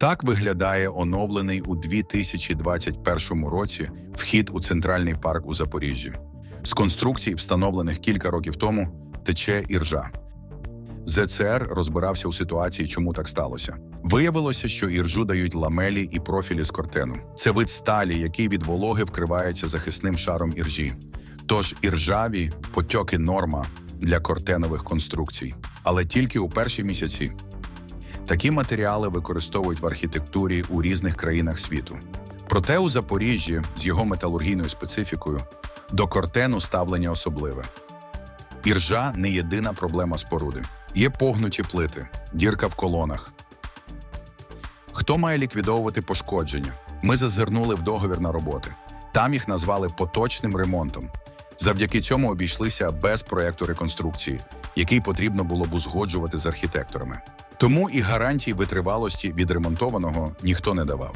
Так виглядає оновлений у 2021 році вхід у центральний парк у Запоріжжі. З конструкцій, встановлених кілька років тому, тече іржа. ЗЦР розбирався у ситуації, чому так сталося. Виявилося, що іржу дають ламелі і профілі з кортену. Це вид сталі, який від вологи вкривається захисним шаром іржі. Тож іржаві потьоки норма для кортенових конструкцій, але тільки у перші місяці. Такі матеріали використовують в архітектурі у різних країнах світу. Проте у Запоріжжі з його металургійною специфікою до кортену ставлення особливе. Іржа не єдина проблема споруди. Є погнуті плити, дірка в колонах. Хто має ліквідовувати пошкодження? Ми зазирнули в договір на роботи. Там їх назвали поточним ремонтом. Завдяки цьому обійшлися без проекту реконструкції, який потрібно було б узгоджувати з архітекторами. Тому і гарантій витривалості відремонтованого ніхто не давав.